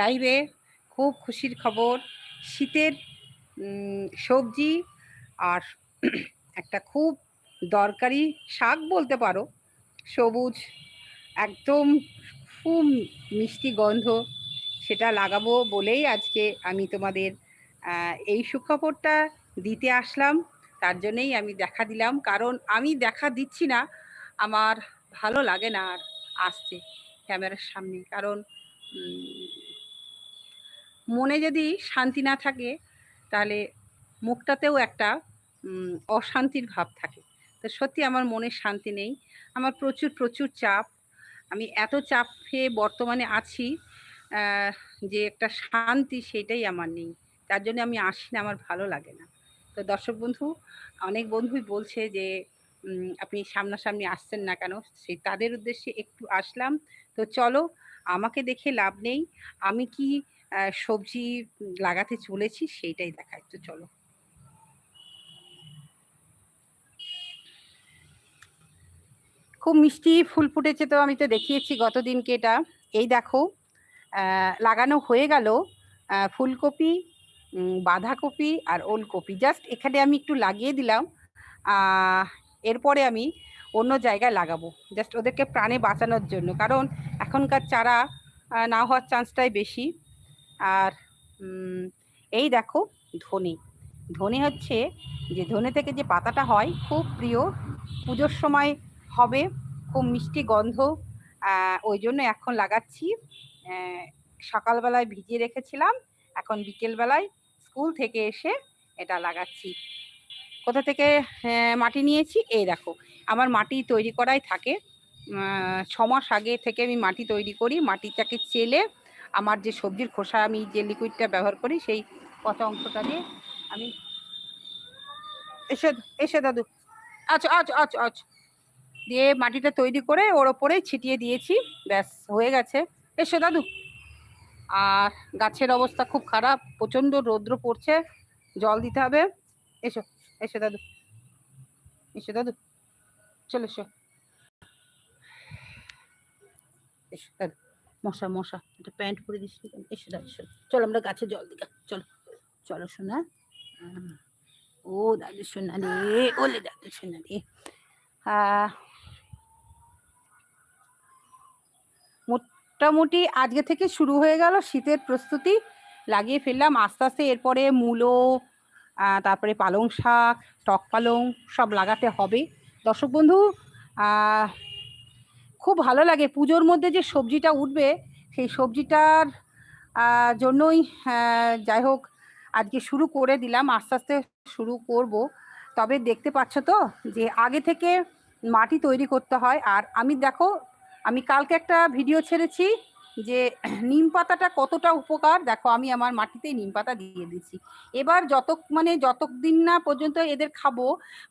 লাইভে খুব খুশির খবর। শীতের সবজি আর একটা খুব দরকারি শাক বলতে পারো, সবুজ, একদম খুব মিষ্টি গন্ধ সেটা লাগাবো বলেই আজকে আমি তোমাদের এই সুখবরটা দিতে আসলাম। তার জন্যেই আমি দেখা দিলাম, কারণ আমি দেখা দিচ্ছি না, আমার ভালো লাগে না আর আসতে ক্যামেরার সামনে। কারণ মনে যদি শান্তি না থাকে, তাহলে মুখটাতেও একটা অশান্তির ভাব থাকে। তো সত্যি আমার মনে শান্তি নেই। আমার প্রচুর প্রচুর চাপ। আমি এত চাপে বর্তমানে আছি যে একটা শান্তি সেটাই আমার নেই। তার জন্য আমি আসি না, আমার ভালো লাগে না। তো দর্শক বন্ধু, অনেক বন্ধুই বলছে যে আপনি সামনাসামনি আসছেন না কেন? সেই তাদের উদ্দেশ্যে একটু আসলাম। তো চলো আমাকে দেখে লাভ নেই। আমি কি সবজি লাগাতে চলেছি সেইটাই দেখাই তো চলো। খুব মিষ্টি ফুল ফুটেছে তো, আমি তো দেখিয়েছি গতদিনকে এটা। এই দেখো লাগানো হয়ে গেল ফুলকপি বাঁধাকপি আর ওলকপি। জাস্ট এখানে আমি একটু লাগিয়ে দিলাম। এরপরে আমি অন্য জায়গায় লাগাবো। জাস্ট ওদেরকে প্রাণে বাঁচানোর জন্য। কারণ এখনকার চারা না হওয়ার চান্সটাই বেশি। আর এই দেখো ধনে। ধনে হচ্ছে যে, ধনে থেকে যে পাতাটা হয়, খুব প্রিয়। পুজোর সময় হবে, খুব মিষ্টি গন্ধ। ওই জন্য এখন লাগাচ্ছি। সকালবেলায় ভিজিয়ে রেখেছিলাম। এখন বিকেলবেলায় স্কুল থেকে এসে এটা লাগাচ্ছি। কোথা থেকে মাটি নিয়েছি? এই দেখো। আমার মাটি তৈরি করাই থাকে। ছ মাস আগে থেকে আমি মাটি তৈরি করি। মাটিটাকে চেলে আমার যে সবজির খোসা, আমি যে লিকুইডটা ব্যবহার করি, সেই পচা অংশটা দিয়ে আমি এসে এসে দাদু। আচ্ছা আচ্ছা আচ্ছা আচ্ছা দিয়ে মাটিটা তৈরি করে ওর ওপরেই ছিটিয়ে দিয়েছি। ব্যাস, হয়ে গেছে। এসো দাদু। আর গাছের অবস্থা খুব খারাপ। প্রচণ্ড রৌদ্র পড়ছে। জল দিতে হবে। এসো এসো দাদু। এসো দাদু। চলো এসো। মশা মশা, একটা প্যান্ট পরে দিস? এসো দাদু এসো। চলো, আমরা গাছে জল দিকা চলো। চলো, সোনা। ও, দাদু শোনা রে, ওলে দাদু, সোনা রে। মোটামুটি আজকে থেকে শুরু হয়ে গেল শীতের প্রস্তুতি। লাগিয়ে ফেললাম আস্তে আস্তে, এরপরে মূলো তারপরে পালং শাক, টক পালং, সব লাগাতে হবে। দর্শক বন্ধু খুব ভালো লাগে পুজোর মধ্যে যে সবজিটা উঠবে, সেই সবজিটার জন্যই যাই হোক, আজকে শুরু করে দিলাম, আস্তে আস্তে শুরু করব। তবে দেখতে পাচ্ছ তো যে আগে থেকে মাটি তৈরি করতে হয়, আর আমি দেখো, আমি কালকে একটা ভিডিও ছেড়েছি যে নিম পাতাটা কতটা উপকার? দেখো, আমি আমার মাটিতেই নিম পাতা দিয়ে দিচ্ছি এবার যত মানে যতদিন না পর্যন্ত এদের খাব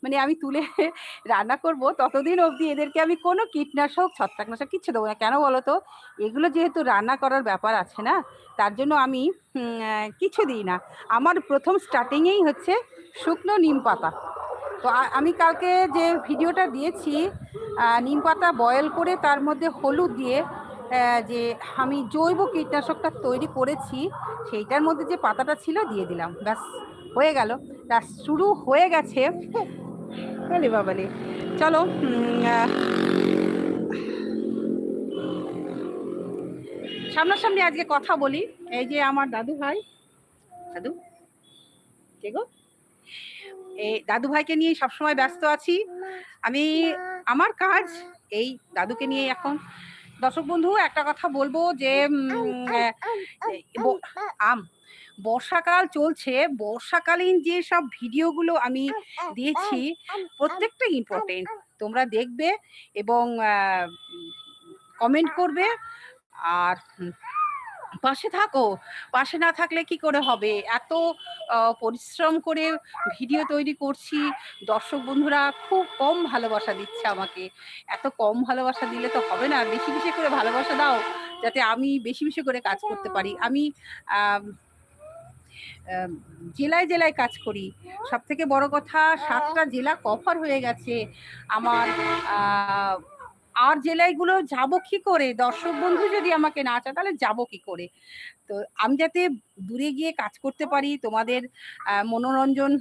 মানে আমি তুলে রান্না করব, ততদিন অবধি এদেরকে আমি কোনো কীটনাশক, ছত্রাকনাশক কিচ্ছু দেবো না। কেন বলো তো এগুলো যেহেতু রান্না করার ব্যাপার আছে না, তার জন্য আমি কিছু দিই না। আমার প্রথম স্টার্টিংয়েই হচ্ছে শুকনো নিম পাতা। তো আমি কালকে যে ভিডিওটা দিয়েছি নিম পাতা বয়েল করে তার মধ্যে হলুদ দিয়ে যে আমি জৈব কীটনাশকটা তৈরি করেছি, সেইটার মধ্যে যে পাতাটা ছিল দিয়ে দিলাম। ব্যাস, হয়ে গেল। তা শুরু হয়ে গেছে। বলে বাবালে চলো সামনাসামনি আজকে কথা বলি। এই যে আমার দাদু ভাই, দাদু? কে গো? এই দাদু ভাইকে নিয়ে সবসময় ব্যস্ত আছি। আমি, আমার কাজ এই দাদুকে নিয়ে এখন দর্শক বন্ধু, একটা কথা বলব যে আম, বর্ষাকাল চলছে। বর্ষাকালীন যে সব ভিডিওগুলো আমি দিয়েছি, প্রত্যেকটা ইম্পর্টেন্ট তোমরা দেখবে এবং কমেন্ট করবে। আর পাশে থাকো। পাশে না থাকলে কি করে হবে? এত পরিশ্রম করে ভিডিও তৈরি করছি। দর্শক বন্ধুরা, খুব কম ভালোবাসা দিচ্ছে আমাকে। এত কম ভালোবাসা দিলে তো হবে না। বেশি বেশি করে ভালোবাসা দাও, যাতে আমি বেশি বেশি করে কাজ করতে পারি। আমি জেলায় জেলায় কাজ করি। সব থেকে বড় কথা, সাতটা জেলা কভার হয়ে গেছে। আমার আর জেলাগুলো যাব কি করে? দর্শক বন্ধু যদি আমাকে না চায়, তাহলে যাব কি করে? তো আমি যাতে দূরে গিয়ে কাজ করতে পারি, তোমাদের মনোরঞ্জন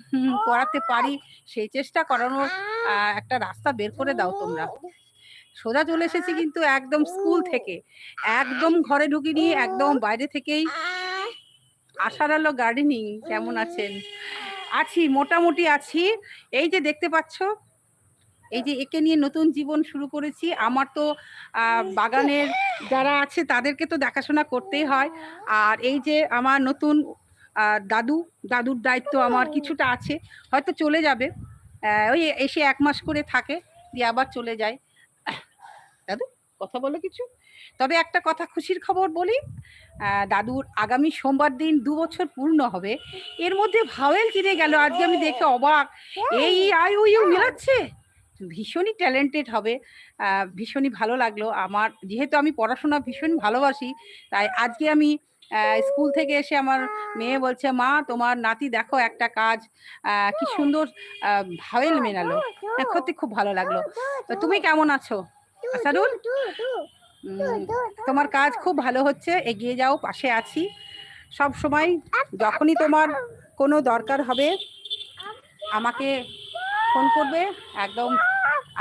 করাতে পারি, সেই চেষ্টা করানোর একটা রাস্তা বের করে দাও তোমরা। সোজা চলে এসেছি কিন্তু একদম স্কুল থেকে। একদম ঘরে ঢুকিনি, একদম বাইরে থেকেই। আশার আলো গার্ডেনিং, কেমন আছেন? আছি, মোটামুটি আছি। এই যে দেখতে পাচ্ছ এই যে একে নিয়ে নতুন জীবন শুরু করেছি আমার তো বাগানের যারা আছে তাদেরকে তো দেখাশোনা করতেই হয়। আর এই যে আমার নতুন দাদু দাদুর দায়িত্ব আমার কিছুটা আছে হয়তো চলে যাবে। ওই এসে এক মাস করে থাকে দিয়ে আবার চলে যায়। দাদু কথা বলো কিছু? তবে একটা কথা খুশির খবর বলি দাদুর আগামী সোমবার দিন দু বছর পূর্ণ হবে। এর মধ্যে ভাওয়েল কিনে গেল আজকে আমি দেখে অবাক। এই আই ও ইউ মিলাচ্ছে? ভীষণই ট্যালেন্টেড হবে। ভীষণই ভালো লাগল। আমার যেহেতু আমি পড়াশোনা ভীষণ ভালোবাসি তাই আজকে আমি স্কুল থেকে এসে আমার মেয়ে বলছে মা তোমার নাতি দেখো একটা কাজ কি সুন্দর ভাওয়েল মেনালো হ্যাঁ, সত্যি খুব ভালো লাগল। তুমি কেমন আছো? আসারুল তোমার কাজ খুব ভালো হচ্ছে এগিয়ে যাও পাশে আছি। সব সময় যখনই তোমার কোনো দরকার হবে আমাকে ফোন করবে, একদম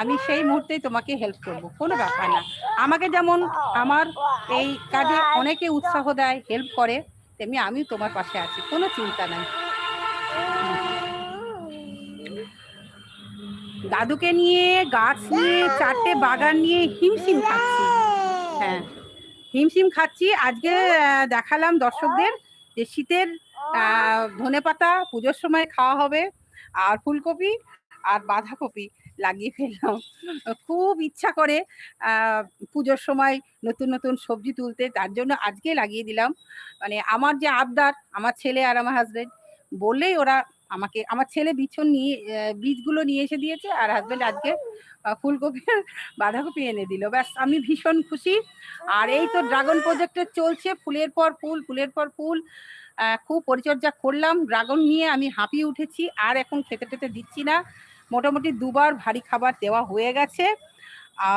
আমি সেই মুহূর্তেই তোমাকে হেল্প করব, কোনো ব্যাপার না। আমাকে যেমন আমার এই কাজে অনেকে উৎসাহ দেয় হেল্প করে, তেমনি আমি তোমার পাশে আছি, কোনো চিন্তা নাই। দাদুকে নিয়ে, গাছ নিয়ে, চারটে বাগান নিয়ে হিমশিম খাচ্ছি। হ্যাঁ হিমশিম খাচ্ছি। আজকে দেখালাম দর্শকদের যে শীতের ধনে পাতা পুজোর সময় খাওয়া হবে, আর ফুলকপি আর বাঁধাকপি লাগিয়ে ফেললাম। খুব ইচ্ছা করে পুজোর সময় নতুন নতুন সবজি তুলতে, তার জন্য আজকে লাগিয়ে দিলাম। মানে আমার যে আবদার, আমার ছেলে আর আমার হাজবেন্ড বললেই ওরা আমাকে, আমার ছেলে বিছন নিয়ে বীজগুলো নিয়ে এসে দিয়েছে আর হাজবেন্ড আজকে ফুলকপি বাঁধাকপি এনে দিল। ব্যাস, আমি ভীষণ খুশি। আর এই তো ড্রাগন প্রজেক্টের চলছে, ফুলের পর ফুল, ফুলের পর ফুল। খুব পরিচর্যা করলাম। ড্রাগন নিয়ে আমি হাঁপিয়ে উঠেছি, আর এখন খেতে টেতে দিচ্ছি না। মোটামুটি দুবার ভারী খাবার দেওয়া হয়ে গেছে।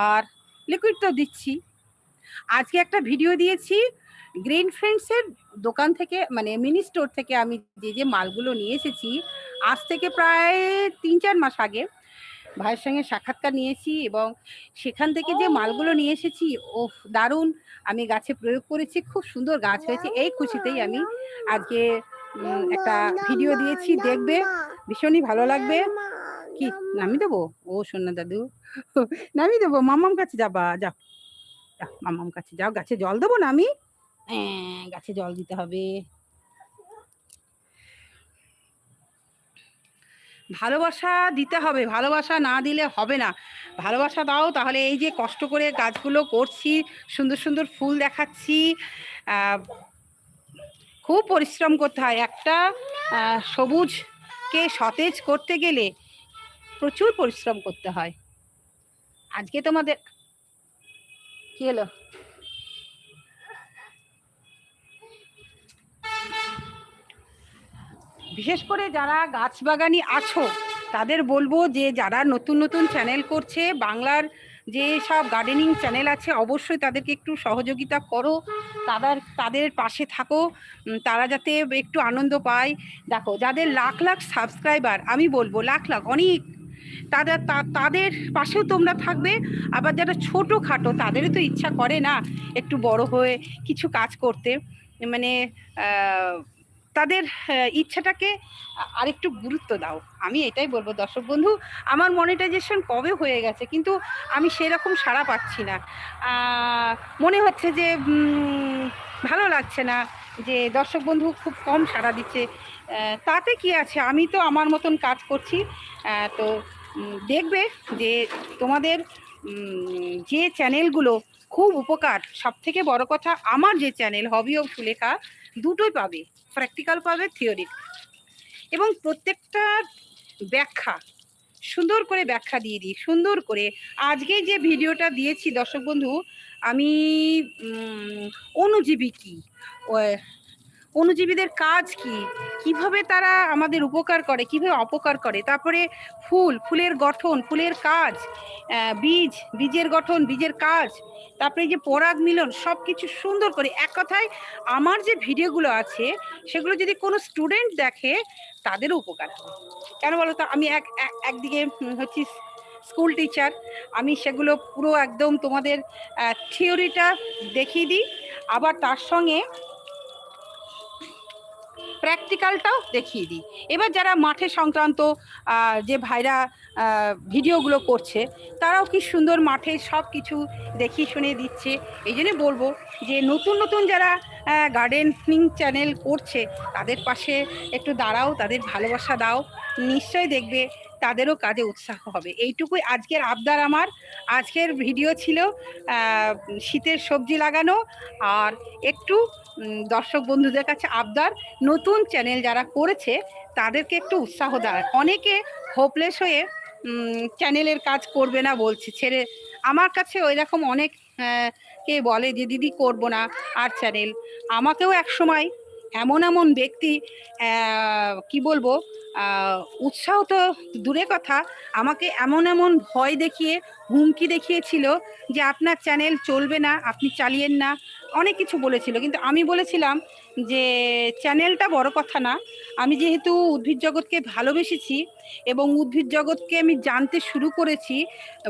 আর লিকুইড তো দিচ্ছি। আজকে একটা ভিডিও দিয়েছি। গ্রিন ফ্রেন্ডসের দোকান থেকে মানে মিনি স্টোর থেকে আমি যে যে মালগুলো নিয়ে এসেছি, আজ থেকে প্রায় তিন চার মাস আগে ভাইয়ের সঙ্গে সাক্ষাৎকার নিয়েছি এবং সেখান থেকে যে মালগুলো নিয়ে এসেছি ও দারুণ! আমি গাছে প্রয়োগ করেছি, খুব সুন্দর গাছ হয়েছে। এই খুশিতেই আমি আজকে একটা ভিডিও দিয়েছি। দেখবে, ভীষণই ভালো লাগবে। কি? নামি দেবো? ও সোনা দাদু। নামি দেবো। মামাম কাছে যাবা যাও। যাও মামাম কাছে যাও। গাছে জল দেবো না আমি হ্যাঁ গাছে জল দিতে হবে। ভালোবাসা দিতে হবে। ভালোবাসা না দিলে হবে না। ভালোবাসা দাও তাহলে এই যে কষ্ট করে গাছগুলো করছি সুন্দর সুন্দর ফুল দেখাচ্ছি খুব পরিশ্রম করতে হয়। একটা সবুজকে সতেজ করতে গেলে প্রচুর পরিশ্রম করতে হয়। আজকে তোমাদের কি হলো? বিশেষ করে যারা গাছ বাগানি আছো, তাদের বলব যে যারা নতুন নতুন চ্যানেল করছে, বাংলার যে সব গার্ডেনিং চ্যানেল আছে, অবশ্যই তাদেরকে একটু সহযোগিতা করো। তাদের তাদের পাশে থাকো। তারা যাতে একটু আনন্দ পায়। দেখো, যাদের লাখ লাখ সাবস্ক্রাইবার আমি বলব, লাখ লাখ, অনেক তাদের তাদের পাশেও তোমরা থাকবে, আবার যারা ছোটো খাটো, তাদেরও তো ইচ্ছা করে না একটু বড় হয়ে কিছু কাজ করতে। মানে তাদের ইচ্ছাটাকে আরেকটু গুরুত্ব দাও। আমি এটাই বলব, দর্শক বন্ধু, আমার মনিটাইজেশন কবে হয়ে গেছে? কিন্তু আমি সেরকম সাড়া পাচ্ছি না। মনে হচ্ছে যে ভালো লাগছে না যে, দর্শক বন্ধু খুব কম সাড়া দিচ্ছে। তাতে কি আছে? আমি তো আমার মতন কাজ করছি। তো দেখবে যে তোমাদের যে চ্যানেলগুলো খুব উপকার সব থেকে বড় কথা আমার যে চ্যানেল হবি ও সুলেখা দুটোই পাবে। প্র্যাকটিক্যাল পাবে থিওরি এবং প্রত্যেকটা ব্যাখ্যা সুন্দর করে ব্যাখ্যা দিয়ে দিই সুন্দর করে। আজকে যে ভিডিওটা দিয়েছি দর্শক বন্ধু আমি উম, অণুজীবী কি? অণুজীবীদের কাজ কি? কীভাবে তারা আমাদের উপকার করে? কীভাবে অপকার করে? তারপরে ফুল, ফুলের গঠন, ফুলের কাজ বীজ, বীজের গঠন, বীজের কাজ, তারপরে যে পরাগ মিলন সব কিছু সুন্দর করে। এক কথায়, আমার যে ভিডিওগুলো আছে, সেগুলো যদি কোনো স্টুডেন্ট দেখে তাদেরও উপকার কেন বলো তো? আমি এক, এক- একদিকে হচ্ছি স্কুল টিচার। আমি সেগুলো পুরো একদম তোমাদের থিওরিটা দেখিয়ে দিই। আবার তার সঙ্গে প্র্যাকটিক্যালটাও দেখিয়ে দিই। এবার যারা মাঠে সংক্রান্ত যে ভাইরা ভিডিওগুলো করছে, তারাও কি সুন্দর মাঠে সব কিছু দেখিয়ে শুনে দিচ্ছে। এই জন্য বলব যে নতুন নতুন যারা গার্ডেনিং চ্যানেল করছে, তাদের পাশে একটু দাঁড়াও, তাদের ভালোবাসা দাও। নিশ্চয়ই দেখবে তাদেরও কাজে উৎসাহ হবে। এইটুকুই আজকের আবদার আমার। আজকের ভিডিও ছিল শীতের সবজি লাগানো আর একটু দর্শক বন্ধুদের কাছে আবদার। নতুন চ্যানেল যারা করেছে, তাদেরকে একটু উৎসাহ দেওয়ার অনেকে হোপলেস হয়ে চ্যানেলের কাজ করবে না বলছে, ছেড়ে। আমার কাছে ওই রকম অনেক কে বলে যে, দিদি, করব না আর চ্যানেল। আমাকেও এক সময় এমন এমন ব্যক্তি কি বলব উৎসাহ তো দূরে কথা। আমাকে এমন এমন ভয় দেখিয়ে, হুমকি দেখিয়েছিল যে আপনার চ্যানেল চলবে না, আপনি চালিয়েন না। অনেক কিছু বলেছিল। কিন্তু আমি বলেছিলাম যে চ্যানেলটা বড় কথা না। আমি যেহেতু উদ্ভিদ জগৎকে ভালোবেসেছি এবং উদ্ভিদ জগৎকে আমি জানতে শুরু করেছি,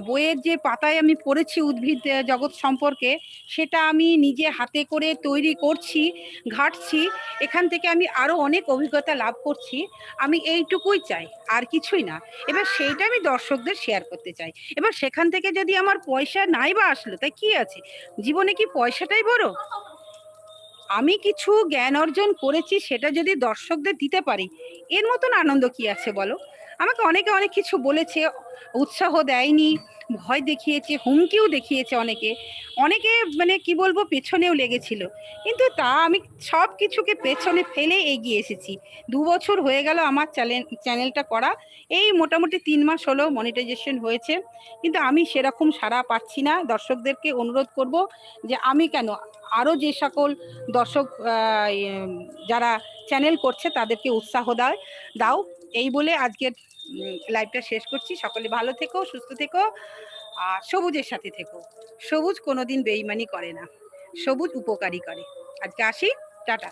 বইয়ের যে পাতায় আমি পড়েছি উদ্ভিদ জগৎ সম্পর্কে, সেটা আমি নিজে হাতে করে তৈরি করছি, ঘাটছি। এখান থেকে আমি আরও অনেক অভিজ্ঞতা লাভ করছি। আমি এইটুকুই চাই, আর কিছুই না। এবার সেইটা আমি দর্শকদের শেয়ার করতে চাই। এবার সেখান থেকে যদি আমার পয়সা নাই বা আসলো, তাই কি আছে? জীবনে কি পয়সাটাই বড়? আমি কিছু জ্ঞান অর্জন করেছি, সেটা যদি দর্শকদের দিতে পারি, এর মতন আনন্দ কি আছে বলো? আমাকে অনেকে অনেক কিছু বলেছে, উৎসাহ দেয়নি, ভয় দেখিয়েছে, হুমকিও দেখিয়েছে অনেকে। অনেকে মানে কি বলব, পেছনেও লেগেছিল। কিন্তু তা আমি সব কিছুকে পেছনে ফেলে এগিয়ে এসেছি। দু বছর হয়ে গেল আমার চ্যানেল চ্যানেলটা করা। এই মোটামুটি তিন মাস হলো মনিটাইজেশন হয়েছে। কিন্তু আমি সেরকম সাড়া পাচ্ছি না। দর্শকদেরকে অনুরোধ করব যে আমি কেন? আরও যে সকল দর্শক যারা চ্যানেল করছে তাদেরকে উৎসাহ দাও দাও। এই বলে আজকের লাইভটা শেষ করছি। সকলে ভালো থেকো, সুস্থ থেকো, আর সবুজের সাথে থেকো। সবুজ কোনোদিন বেইমানি করে না। সবুজ উপকারী করে। আজকে আসি, টাটা।